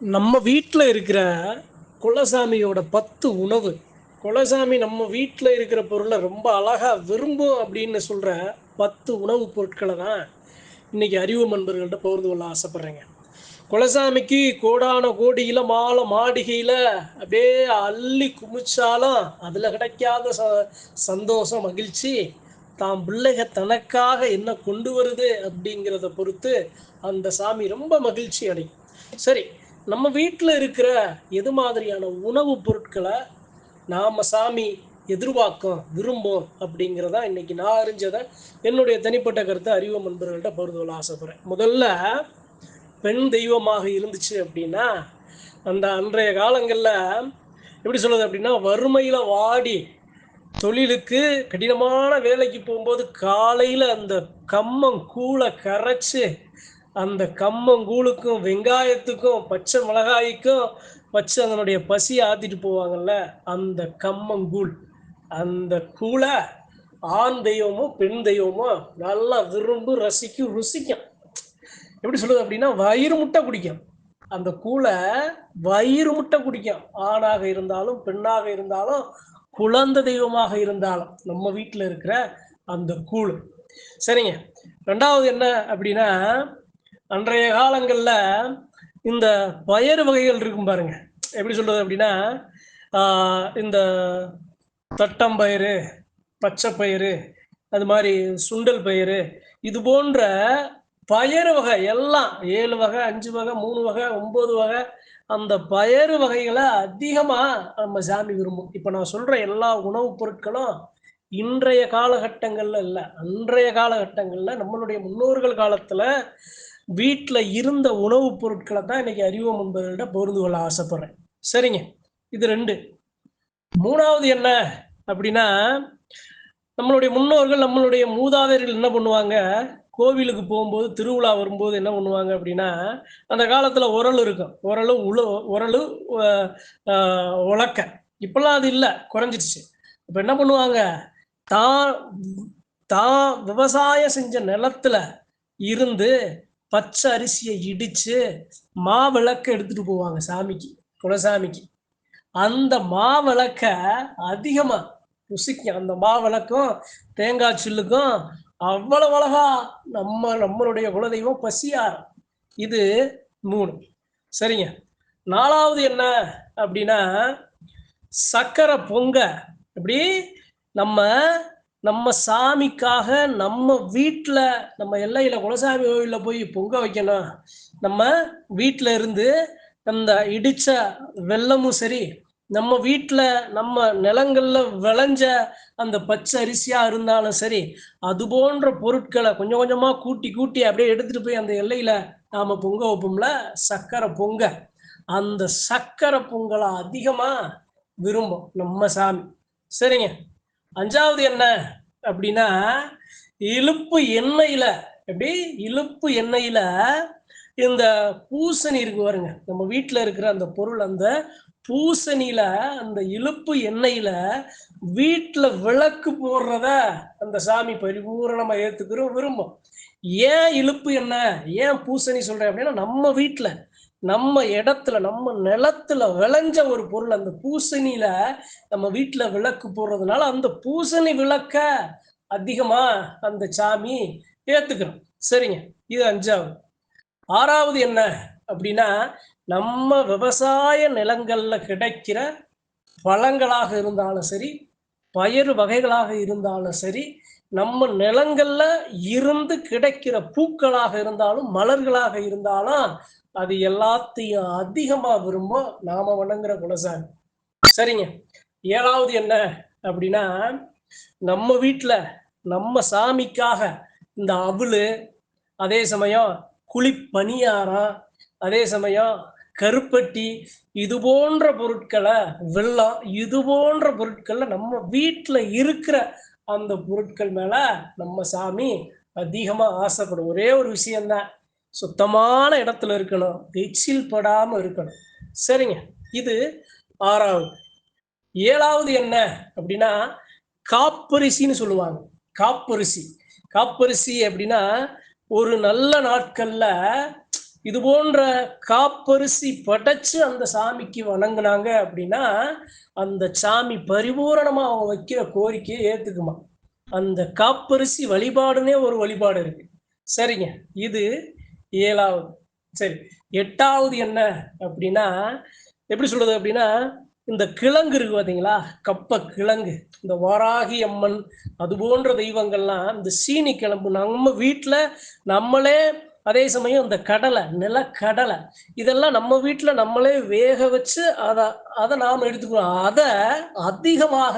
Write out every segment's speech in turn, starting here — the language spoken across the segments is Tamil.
நம்ம வீட்டில் இருக்கிற குலசாமியோட பத்து உணவு. குலசாமி நம்ம வீட்டில் இருக்கிற பொருளை ரொம்ப அழகாக விரும்பும் அப்படின்னு சொல்கிற பத்து உணவுப் பொருட்களை தான் இன்னைக்கு அறிவு நண்பர்கள்ட்ட பகிர்ந்து கொள்ள ஆசைப்பட்றேங்க. குலசாமிக்கு கோடான கோடியில் மாலை மாடிகையில் அப்படியே அள்ளி குமிச்சாலும் அதில் கிடைக்காத ச சந்தோஷம் மகிழ்ச்சி தாம் பிள்ளைக தனக்காக என்ன கொண்டு வருது அப்படிங்கிறத பொறுத்து அந்த சாமி ரொம்ப மகிழ்ச்சி அடையும். சரி நம்ம வீட்டில் இருக்கிற எது மாதிரியான உணவுப் பொருட்களை நாம் சாமி எதிர்பார்க்கும் விரும்பும் அப்படிங்கிறதா இன்னைக்கு நான் அறிஞ்சதை என்னுடைய தனிப்பட்ட கருத்தை அறிவு நண்பர்கள்ட்ட பகிர்ந்து ஆசைப்படுறேன். முதல்ல பெண் தெய்வமாக இருந்துச்சு அப்படின்னா அந்த அன்றைய காலங்களில் எப்படி சொல்லுது அப்படின்னா வறுமையில் வாடி தொழிலுக்கு கடினமான வேலைக்கு போகும்போது காலையில் அந்த கம்மம் கூளை கரைச்சி அந்த கம்மங்கூழுக்கும் வெங்காயத்துக்கும் பச்சை மிளகாய்க்கும் வச்சு அதனுடைய பசியை ஆத்திட்டு போவாங்கல்ல அந்த கம்மங்கூழ் அந்த கூழை ஆண் தெய்வமும் பெண் தெய்வமும் நல்லா விரும்பு ரசிக்கும் ருசிக்கும். எப்படி சொல்லுது அப்படின்னா வயிறு முட்டை குடிக்கும். அந்த கூழை வயிறு முட்டை குடிக்கும். ஆணாக இருந்தாலும் பெண்ணாக இருந்தாலும் குழந்தை தெய்வமாக இருந்தாலும் நம்ம வீட்டில் இருக்கிற அந்த கூழ். சரிங்க. ரெண்டாவது என்ன அப்படின்னா அன்றைய காலங்களில் இந்த பயறு வகைகள் இருக்கும் பாருங்க. எப்படி சொல்றது அப்படின்னா இந்த தட்டம்பயிறு பச்சை பயிறு அது மாதிரி சுண்டல் பயிறு இது போன்ற பயறு வகை எல்லாம் ஏழு வகை அஞ்சு வகை மூணு வகை ஒன்பது வகை அந்த பயறு வகைகளை அதிகமாக நம்ம சாமி விரும்பும். இப்போ நான் சொல்கிற எல்லா உணவுப் பொருட்களும் இன்றைய காலகட்டங்களில் இல்லை அன்றைய காலகட்டங்களில் நம்மளுடைய முன்னோர்கள் காலத்தில் வீட்டில் இருந்த உணவுப் பொருட்களை தான் இன்னைக்கு அறிவோம் என்பவர்கிட்ட பொருந்து கொள்ள ஆசைப்படுறேன். சரிங்க. இது ரெண்டு. மூணாவது என்ன அப்படின்னா நம்மளுடைய முன்னோர்கள் நம்மளுடைய மூதாதையர்கள் என்ன பண்ணுவாங்க? கோவிலுக்கு போகும்போது திருவிழா வரும்போது என்ன பண்ணுவாங்க அப்படின்னா அந்த காலத்தில் உரல் இருக்கும். உரலு உழு உரலு உழக்க இப்பெல்லாம் அது இல்லை. குறைஞ்சிடுச்சு இப்போ என்ன பண்ணுவாங்க? தான் தான் விவசாயம் செஞ்ச நிலத்துல இருந்து பச்சை அரிசியை இடித்து மாவிளக்க எடுத்துட்டு போவாங்க சாமிக்கு குலசாமிக்கு. அந்த மாவிளக்க அதிகமா ருசிக்கும். அந்த மாவிளக்கும் தேங்காய் சில்லுக்கும் அவ்வளவு அழகா நம்ம நம்மளுடைய குலதெய்வம் பசியாரம் இது மூணு. சரிங்க. நாலாவது என்ன அப்படின்னா சக்கரை பொங்க அப்படி நம்ம நம்ம சாமிக்காக நம்ம வீட்டில் நம்ம எல்லையில் குலசாமி கோயிலில் போய் பொங்க வைக்கணும். நம்ம வீட்டில் இருந்து அந்த இடித்த வெள்ளமும் சரி நம்ம வீட்டில் நம்ம நிலங்களில் விளைஞ்ச அந்த பச்சை அரிசியாக இருந்தாலும் சரி அது போன்ற பொருட்களை கொஞ்சம் கொஞ்சமாக கூட்டி கூட்டி அப்படியே எடுத்துகிட்டு போய் அந்த எல்லையில் நாம் பொங்க வைப்போம்ல சக்கரை பொங்க. அந்த சக்கரை பொங்கலை அதிகமாக விரும்பும் நம்ம சாமி. சரிங்க. அஞ்சாவது என்ன? அப்படின்னா இழுப்பு எண்ணெயில எப்படி? இழுப்பு எண்ணெயில இந்த பூசணி இருக்கு பாருங்க. நம்ம வீட்டில் இருக்கிற அந்த பொருள் அந்த பூசணியில அந்த இழுப்பு எண்ணெயில வீட்டில் விளக்கு போடுறத அந்த சாமி பரிபூரணமா ஏத்துக்கிறோம் விரும்பும். ஏன் இழுப்பு என்ன? ஏன் பூசணி சொல்றேன் அப்படின்னா நம்ம வீட்டில் நம்ம இடத்துல நம்ம நிலத்துல விளைஞ்ச ஒரு பொருள் அந்த பூசணியில நம்ம வீட்டுல விளக்கு போடுறதுனால அந்த பூசணி விளக்க அதிகமா அந்த சாமி ஏத்துக்கிறோம் சரிங்க. இது அஞ்சாவது. ஆறாவது என்ன அப்படின்னா நம்ம விவசாய நிலங்கள்ல கிடைக்கிற பழங்களாக இருந்தாலும் சரி பயிர் வகைகளாக இருந்தாலும் சரி நம்ம நிலங்கள்ல இருந்து கிடைக்கிற பூக்களாக இருந்தாலும் மலர்களாக இருந்தாலும் அது எல்லாத்தையும் அதிகமா விரும்பும் நாம வணங்குற குலசாமி. சரிங்க. ஏழாவது என்ன அப்படின்னா நம்ம வீட்டில் நம்ம சாமிக்காக இந்த அவலு அதே சமயம் குழி அதே சமயம் கருப்பட்டி இது போன்ற பொருட்களை வெள்ளம் இது போன்ற பொருட்களில் நம்ம வீட்டில் இருக்கிற அந்த பொருட்கள் மேலே நம்ம சாமி அதிகமாக ஆசைப்படும். ஒரே ஒரு விஷயம்தான். சுத்தமான இடத்துல இருக்கணும். எச்சில் படாமல் இருக்கணும். சரிங்க. இது ஆறாவது. ஏழாவது என்ன? அப்படின்னா காப்பரிசின்னு சொல்லுவாங்க. காப்பரிசி. காப்பரிசி அப்படின்னா ஒரு நல்ல நாட்கள்ல இது போன்ற காப்பரிசி படைச்சு அந்த சாமிக்கு வணங்குனாங்க அப்படின்னா அந்த சாமி பரிபூரணமா அவங்க வைக்கிற கோரிக்கையை ஏத்துக்குமா. அந்த காப்பரிசி வழிபாடுனே ஒரு வழிபாடு இருக்கு. சரிங்க. இது ஏழாவது. சரி எட்டாவது என்ன அப்படின்னா எப்படி சொல்றது அப்படின்னா இந்த கிழங்கு இருக்கு பார்த்தீங்களா கப்ப கிழங்கு. இந்த வாராகி அம்மன் அது போன்ற தெய்வங்கள்லாம் இந்த சீனி கிளம்பு நம்ம வீட்டில் நம்மளே அதே சமயம் இந்த கடலை நிலக்கடலை இதெல்லாம் நம்ம வீட்டில் நம்மளே வேக வச்சு அதை அதை நாம் எடுத்துக்கணும் அதை அதிகமாக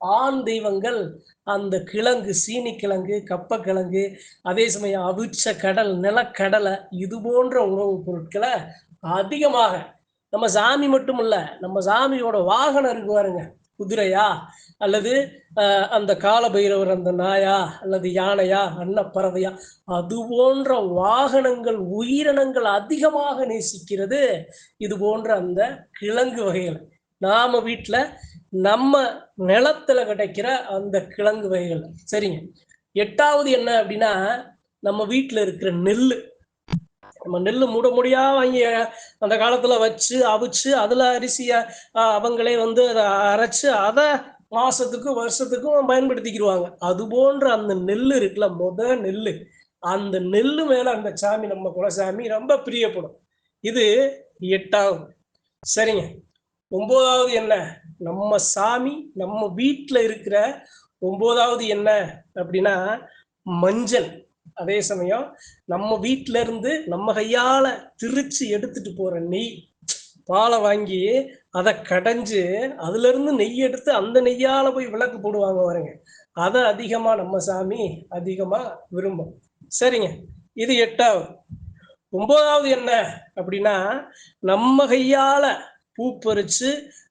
ஆண் தெய்வங்கள் அந்த கிழங்கு சீனி கிழங்கு கப்பக்கிழங்கு அதே சமயம் அவிச்ச கடல் நிலக்கடலை இது போன்ற உணவுப் பொருட்களை அதிகமாக நம்ம சாமி மட்டும் இல்ல நம்ம சாமியோட வாகனம் இருக்கு பாருங்க குதிரையா அல்லது அஹ், அந்த கால பைரவர் அந்த நாயா அல்லது யானையா அன்னப்பறவையா அது போன்ற வாகனங்கள் உயிரினங்கள் அதிகமாக நேசிக்கிறது இது போன்ற அந்த கிழங்கு வகைகள். நாம வீட்டில் நம்ம நிலத்துல கிடைக்கிற அந்த கிழங்கு வகைகள். சரிங்க. எட்டாவது என்ன அப்படின்னா நம்ம வீட்டில் இருக்கிற நெல் நம்ம நெல் மூட முடியா வாங்கி அந்த காலத்துல வச்சு அவிச்சு அதுல அரிசிய அவங்களே வந்து அதை அரைச்சு அதை மாசத்துக்கும் வருஷத்துக்கும் பயன்படுத்திக்கிடுவாங்க அது போன்ற அந்த நெல் இருக்குல்ல முத நெல் அந்த நெல் மேல அந்த சாமி நம்ம குலசாமி ரொம்ப பிரியப்படும். இது எட்டாவது. சரிங்க. ஒன்பதாவது என்ன? நம்ம சாமி நம்ம வீட்டில் இருக்கிற ஒன்பதாவது என்ன அப்படின்னா மஞ்சள். அதே சமயம் நம்ம வீட்டில இருந்து நம்ம கையால திரிச்சு எடுத்துட்டு போற நெய் பாலை வாங்கி அதை கடைஞ்சு அதுல இருந்து நெய் எடுத்து அந்த நெய்யால போய் விளக்கு போடுவாங்க பாருங்க. அதை அதிகமா நம்ம சாமி அதிகமா விரும்பும். சரிங்க. இது எட்டாவது. ஒன்பதாவது என்ன அப்படின்னா நம்ம கையால பூ பறிச்சு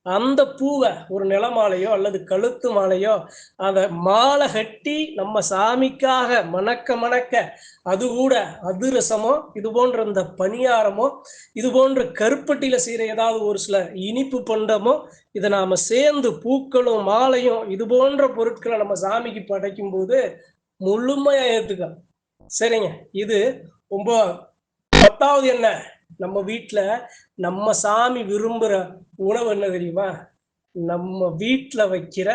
அந்த பூவை ஒரு நிலமாலையோ அல்லது கழுத்து மாலையோ அதை மாலை கட்டி நம்ம சாமிக்காக மணக்க மணக்க அது கூட அதிரசமோ இது போன்ற இந்த பணியாரமோ இது போன்ற கருப்பட்டியில செய்யற ஏதாவது ஒரு சில இனிப்பு பண்டமோ இதை நாம சேர்ந்து பூக்களும் மாலையும் இது போன்ற பொருட்களை நம்ம சாமிக்கு படைக்கும் போது முழுமையா ஏத்துக்கலாம். சரிங்க. இது ரொம்ப பத்தாவது என்ன நம்ம வீட்டில் நம்ம சாமி விரும்புற உணவு என்ன தெரியுமா? நம்ம வீட்டில் வைக்கிற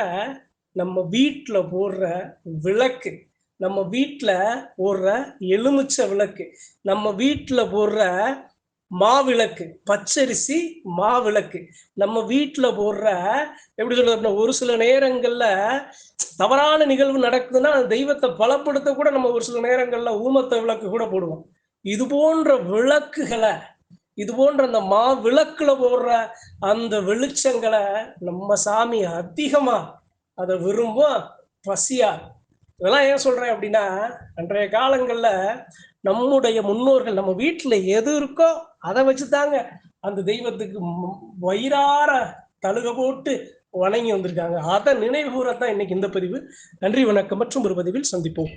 நம்ம வீட்டில் போடுற விளக்கு நம்ம வீட்டில் போடுற எலுமிச்சை விளக்கு நம்ம வீட்டில் போடுற மாவிளக்கு பச்சரிசி மாவிளக்கு நம்ம வீட்டில் போடுற எப்படி சொல்றது அப்படின்னா, ஒரு சில நேரங்கள்ல தவறான நிகழ்வு நடக்குதுன்னா அந்த தெய்வத்தை பலப்படுத்த கூட நம்ம ஒரு சில நேரங்கள்ல ஊமத்த விளக்கு கூட போடுவோம். இது போன்ற விளக்குகளை இது போன்ற அந்த மா விளக்குல போடுற அந்த வெளிச்சங்களை நம்ம சாமி அதிகமா அதை விரும்பும் பசியா? இதெல்லாம் ஏன் சொல்றேன் அப்படின்னா அன்றைய காலங்கள்ல நம்முடைய முன்னோர்கள் நம்ம வீட்டுல எது இருக்கோ அதை வச்சுதாங்க அந்த தெய்வத்துக்கு வயிறார தழுக போட்டு வணங்கி வந்திருக்காங்க. அதை நினைவு கூறத்தான் இன்னைக்கு இந்த பதிவு. நன்றி வணக்கம். மற்றும் ஒரு பதிவில் சந்திப்போம்.